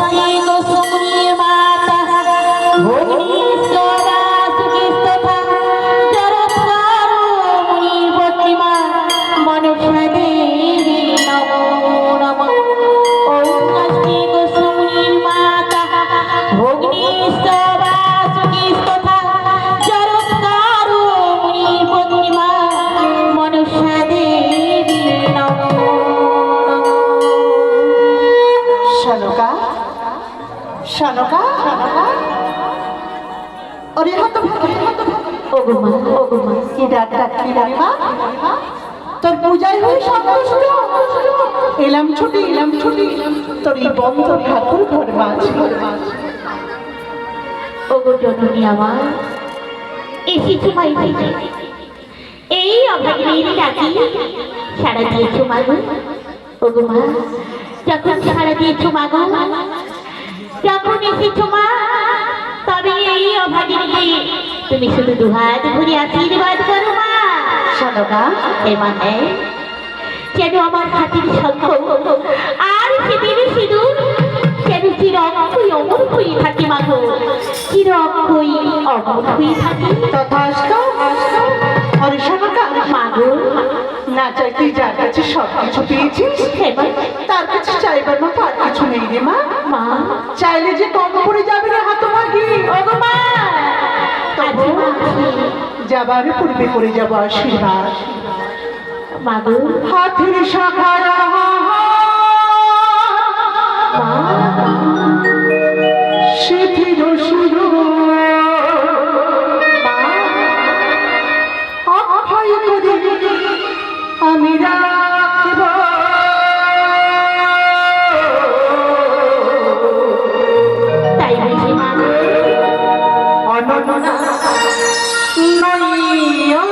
তোমায় গোপন শানকা? ওরে হাত ওগো মা ওগো মা কি ডাক ডাকলি রে মা? তোর পূজায় হয়ে সন্তোষ হলো এলাম ছুটি এলাম ছুটি, তোর এই বন্ধ ঠাকুর ঘর মাছ ওগো জননী আমার এসি তোমায় এই অভাগীর ডাকি সারা দিয়েছ মাগো ওগো মা, যখন সারা দিয়েছ মাগো যখন এসেছ মা তবে এই অভাগীকে তুমি শুধু দুহাত ঘুরে আশীর্বাদ করো মা। যেন আমার হাতের শঙ্খ আর সেদিন সিঁদুর যেন চিরক্ষই অমর হয়ে থাকে মাগো চিরক্ষই অমর হয়ে থাকে। তথাস্তু শোনো না মাগো না যার কাছে সব কিছু পেয়েছিস তার কাছে চাইবার কিছু নেই রে মা। মা চাইলে যে কম পড়ে যাবে না হাত মাগি। মা যাবার পূর্বে করে যাব আশীর্বাদ। মাগো হাতের শাখায় 那一样